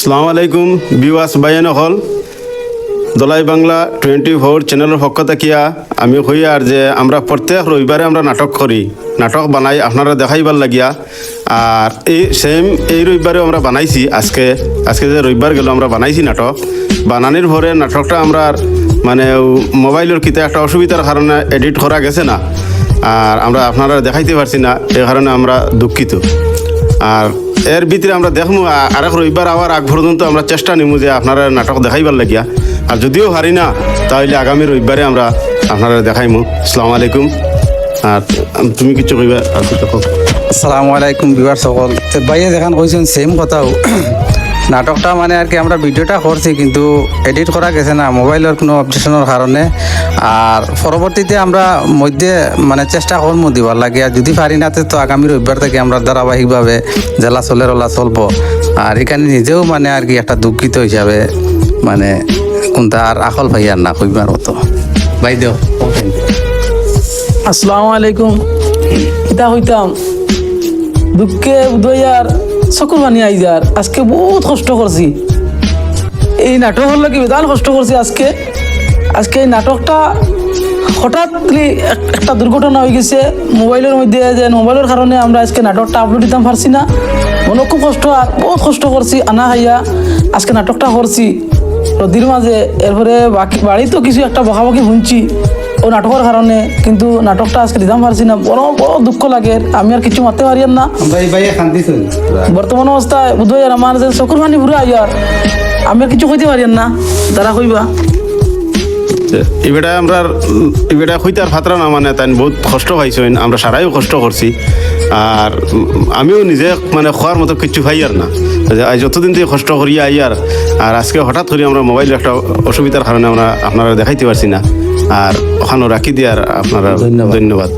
সালাম আলাইকুম বিওয়াস বাইন হল দলাই বাংলা টোয়েন্টি ফোর চ্যানেলের পক্ষ থাকিয়া আমি কই আর যে আমরা প্রত্যেক রবিবারে আমরা নাটক করি। নাটক বানাই আপনারা দেখাইবার লাগিয়া। আর এই সেম এই রবিবারেও আমরা বানাইছি। আজকে আজকে যে রবিবার গেল আমরা বানাইছি নাটক। বানানির ভরে নাটকটা আমরা মানে মোবাইলের কিতে একটা অসুবিধার কারণে এডিট করা গেছে না। আর আমরা আপনারা দেখাইতে পারছি না এই কারণে আমরা দুঃখিত। আর এর ভিতরে আমরা দেখব আর এক রবিবার আবার আগ পর্যন্ত আমরা চেষ্টা নিমু যে আপনারা নাটক দেখাইবার লাগিয়া। আর যদিও হারি না তাহলে আগামী রবিবারে আমরা আপনারা দেখাইমু। আসসালামু আলাইকুম। আর তুমি কিছু কইবা, আর আসসালামু আলাইকুম বিবার সকল। ভাইয়ে দেখান কইছেন সেম কথাও। নাটকটা মানে আর কি আমরা ভিডিওটা করছি, কিন্তু এডিট করা গেছে না মোবাইলের কোনো অবজেকশনের কারণে। আর পরবর্তীতে আমরা মধ্যে মানে চেষ্টা করব দিবার লাগে, আর যদি পারি না তো আগামী রবিবার থেকে আমরা ধারাবাহিকভাবে জেলা চলের ওলা চলবো। আর এখানে নিজেও মানে আর কি একটা দুঃখিত হিসাবে মানে কোনটা আর আকল ভাইয়ার না কইবার মতো। ভাই দেও। আসসালামু আলাইকুম। এটা হইতাম। দুঃখে উদয়ার চকুর পানি আই যার আজকে বহুত কষ্ট করছি এই নাটক হল কি বিধান কষ্ট করছি আজকে। আজকে এই নাটকটা হঠাৎ একটা দুর্ঘটনা হয়ে গেছে। মোবাইলের মধ্যে যে মোবাইলের কারণে আমরা আজকে নাটকটা আপলোড দিতাম পারছি না। মনে খুব কষ্ট আর বহুত কষ্ট করছি আনা হাইয়া। আজকে নাটকটা করছি নদীর মাঝে এরপরে বাকি বাড়ি তো কিছু একটা বকাবকি শুনছি। ও নাটকের কারণে কিন্তু নাটকটা আজকে দিতাম পারছি না। বড় বড় দুঃখ লাগে। আমি আর কিছু মারতে পারি না। বর্তমান অবস্থায় বুধই আর আমার যে চকুর পানি ঘুরে আই আর আমি আর কিছু কইতে পারি না। তারা কইবা। এবারে আমরা এবারে হইতে আর ফাতরা না মানে তাই বহুত কষ্ট পাইছেন আমরা সারাইও কষ্ট করছি। আর আমিও নিজে মানে খোয়ার মতো কিচ্ছু পাই আর না। যে যতদিন থেকে কষ্ট করি আই আর আর আজকে হঠাৎ করে আমরা মোবাইলের একটা অসুবিধার কারণে আমরা আপনারা দেখাইতে পারছি না। আর ওখানে রাখি দিয়ে আর আপনারা। ধন্যবাদ